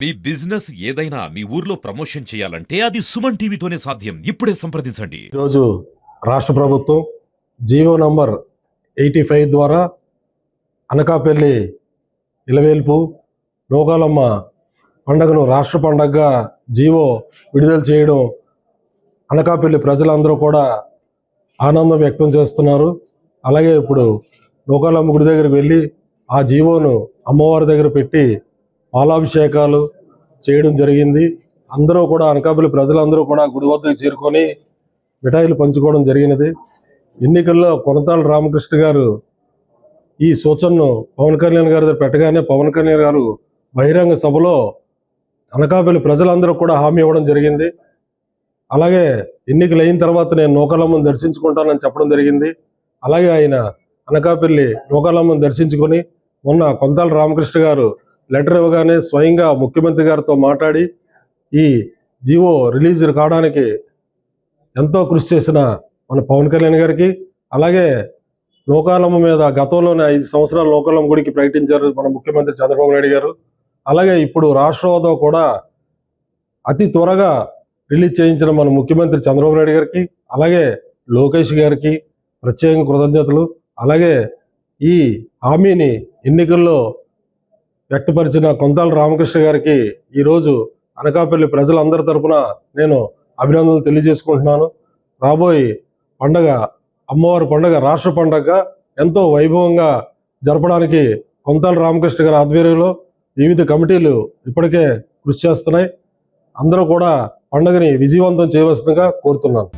మీ business ఏదైనా మీ ఊర్లో promotion చేయాలంటే అది సుమన్ టీవీతోనే సాధ్యం. ఇప్పుడే సంప్రదించండి. ఈరోజు రాష్ట్ర ప్రభుత్వం జీవో నంబర్ ఎయిటీ ఫైవ్ ద్వారా అనకాపల్లి ఇలవేల్పు నోగాలమ్మ పండగను రాష్ట్ర పండగగా జీవో విడుదల చేయడం అనకాపల్లి ప్రజలందరూ కూడా ఆనందం వ్యక్తం చేస్తున్నారు. అలాగే ఇప్పుడు నోగాలమ్మ గుడి దగ్గరికి వెళ్ళి ఆ జీవోను అమ్మవారి దగ్గర పెట్టి పాలాభిషేకాలు చేయడం జరిగింది. అందరూ కూడా అనకాపల్లి ప్రజలందరూ కూడా గుడి వద్దకు చేరుకొని మిఠాయిలు పంచుకోవడం జరిగినది. ఎన్నికల్లో కొనతాల రామకృష్ణ గారు ఈ సూచనను పవన్ కళ్యాణ్ గారి దగ్గర పెట్టగానే పవన్ కళ్యాణ్ గారు బహిరంగ సభలో అనకాపల్లి ప్రజలందరూ కూడా హామీ ఇవ్వడం జరిగింది. అలాగే ఎన్నికలు అయిన తర్వాత నేను నూకాలమ్మను దర్శించుకుంటానని చెప్పడం జరిగింది. అలాగే ఆయన అనకాపల్లి నూకాలమ్మను దర్శించుకొని మొన్న కొంతాల రామకృష్ణ గారు లెటర్ ఇవ్వగానే స్వయంగా ముఖ్యమంత్రి గారితో మాట్లాడి ఈ జీవో రిలీజ్ కావడానికి ఎంతో కృషి చేసిన మన పవన్ కళ్యాణ్ గారికి అలాగే లోకాలమ్మ మీద గతంలోనే ఐదు సంవత్సరాలు లోకాలమ్మ గుడికి ప్రకటించారు మన ముఖ్యమంత్రి చంద్రబాబు నాయుడు గారు. అలాగే ఇప్పుడు రాష్ట్ర హోదా కూడా అతి త్వరగా రిలీజ్ చేయించిన మన ముఖ్యమంత్రి చంద్రబాబు నాయుడు గారికి అలాగే లోకేష్ గారికి ప్రత్యేక కృతజ్ఞతలు. అలాగే ఈ హామీని ఎన్నికల్లో వ్యక్తపరిచిన కొంతాల రామకృష్ణ గారికి ఈరోజు అనకాపల్లి ప్రజలందరి తరపున నేను అభినందనలు తెలియజేసుకుంటున్నాను. రాబోయే పండగ అమ్మవారి పండగ రాష్ట్ర పండగ ఎంతో వైభవంగా జరపడానికి కొంతాల రామకృష్ణ గారి ఆధ్వర్యంలో వివిధ కమిటీలు ఇప్పటికే కృషి చేస్తున్నాయి. అందరూ కూడా పండుగని విజయవంతం చేయవలసిందిగా కోరుతున్నాను.